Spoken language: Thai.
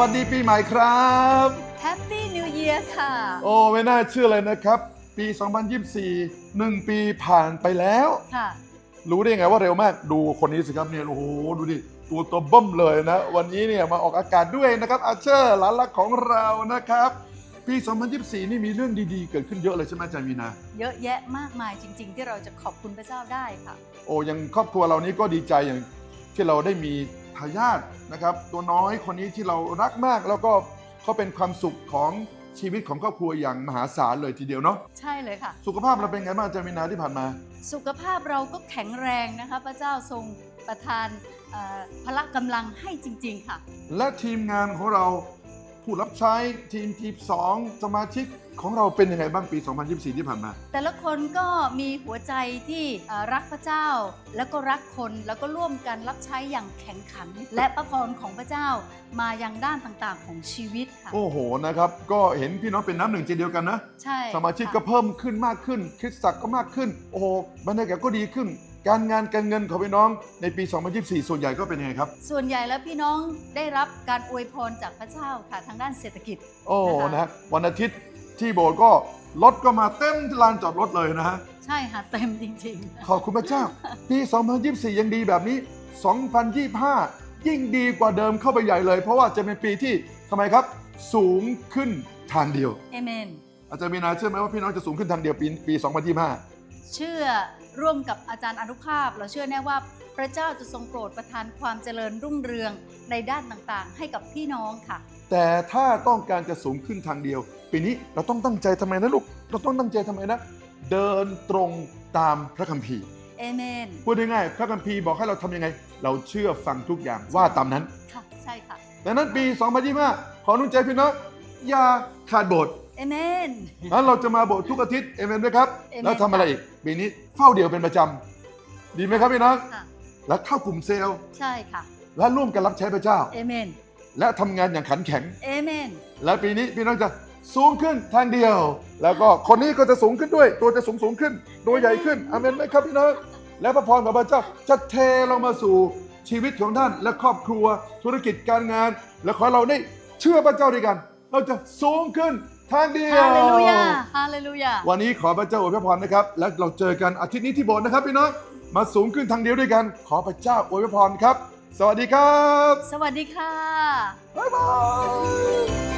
วัสดีปีใหม่ครับ Happy New Year ค่ะ โอ้ไม่น่าเชื่อเลยนะครับ ปี 2024 1ปีผ่านไปแล้ว ค่ะ รู้ได้ไงว่าเร็วมากดูคนนี้สิครับเนี่ยโอ้โหดูดิตัวตัวเบิ้มเลยนะ วันนี้เนี่ยมาออกอากาศด้วยนะครับอาเชอร์หลานรักของเรานะครับ ปี 2024 นี่มีเรื่องดีๆ เกิดขึ้นเยอะเลยใช่ไหมอาจารย์มีนา เยอะแยะมากมายจริง ๆ ที่เราจะขอบคุณพระเจ้าได้ค่ะ โอ้ยังครอบครัวเรานี้ก็ดีใจอย่างที่เราได้มี ทายาทนะครับตัวน้อยคนนี้ที่เรารักมากแล้วก็เขาเป็นความสุขของชีวิตของครอบครัวอย่างมหาศาลเลยทีเดียวเนาะใช่เลยค่ะ สุขภาพเราเป็นไงบ้างอาจารย์มีนาที่ผ่านมา สุขภาพเราก็แข็งแรงนะคะ พระเจ้าทรงประทานเอ่อพละกำลังให้จริง ๆ ค่ะ และทีมงานของเรา ผู้รับใช้ทีมทีมสองสมาชิกของเราเป็นยังไงบ้างปี 2024 ที่ผ่านมา แต่ละคนก็มีหัวใจที่เอ่อรักพระเจ้า แล้วก็รักคนแล้วก็ร่วมกันรับใช้อย่างแข็งขัน และพระพรของพระเจ้ามายังด้านต่างๆของชีวิตค่ะ โอ้โหนะครับ ก็เห็นพี่น้องเป็นน้ำหนึ่งใจเดียวกันนะ ใช่สมาชิกก็ค่ะเพิ่มขึ้นมากขึ้น คริสตจักรก็มากขึ้น โอ้โหบรรยากาศก็ดีขึ้น การงานการเงินของพี่น้องในปี 2024 ส่วนใหญ่ก็เป็นยังไงครับ ส่วนใหญ่แล้วพี่น้องได้รับการอวยพรจากพระเจ้าค่ะทางด้านเศรษฐกิจ โอ้นะคะ นะฮะวันอาทิตย์ที่โบสถ์ก็รถก็มาเต็มลานจอดรถเลยนะฮะ ใช่ค่ะเต็มจริงขอบคุณพระเจ้า ปี 2024 ยังดีแบบนี้ 2025 ยิ่งดีกว่าเดิมเข้าไปใหญ่เลย เพราะว่าจะเป็นปีที่ทำไมครับ สูงขึ้นทางเดียว ๆเอเมน อาจารย์มีนาเชื่อไหมว่าพี่น้องจะสูงขึ้นทางเดียวปีปี 2025 เชื่อร่วมกับอาจารย์อนุภาพ เราเชื่อแน่ว่าพระเจ้าจะทรงโปรดประทานความเจริญรุ่งเรืองในด้านต่างๆ ให้กับพี่น้องค่ะ แต่ถ้าต้องการจะสูงขึ้นทางเดียว ปีนี้เราต้องตั้งใจทำไมนะลูก เราต้องตั้งใจทำไมนะ เดินตรงตามพระคัมภีร์ เอเมน พูดง่ายๆพระคัมภีร์บอกให้เราทำยังไง เราเชื่อฟังทุกอย่างว่าตามนั้น ค่ะ ใช่ค่ะ ดังนั้นปี 2025 ขอหนุ่นใจพี่น้องอย่าขาดโบสถ์ เอเมน งั้นเราจะมาโบสถ์ทุกอาทิตย์เอเมนไหมครับ เอเมน แล้วทำอะไรอีกปีนี้เฝ้าเดี่ยวเป็นประจำดีไหมครับพี่น้องค่ะ แล้วเข้ากลุ่มเซลล์ ใช่ค่ะ และร่วมกันรับใช้พระเจ้า เอเมน และทำงานอย่างขันแข็ง เอเมน และปีนี้พี่น้องจะสูงขึ้นทางเดียว แล้วก็คนนี้ก็จะสูงขึ้นด้วย ตัวจะสูงสูงขึ้น ตัวใหญ่ขึ้นอเมนไหมครับพี่น้องและพระพรของพระเจ้าจะเทลงมาสู่ชีวิตของท่าน และครอบครัวธุรกิจการงาน และขอให้เราได้เชื่อพระเจ้าด้วยกัน เราจะสูงขึ้น ทางเดียว ฮาเลลูยา ฮาเลลูยา วันนี้ขอพระเจ้าอวยพรนะครับ และเราเจอกันอาทิตย์นี้ที่โบสถ์นะครับพี่น้อง มาสูงขึ้นทางเดียวด้วยกัน ขอพระเจ้าอวยพรครับ สวัสดีครับ สวัสดีค่ะ บ๊ายบาย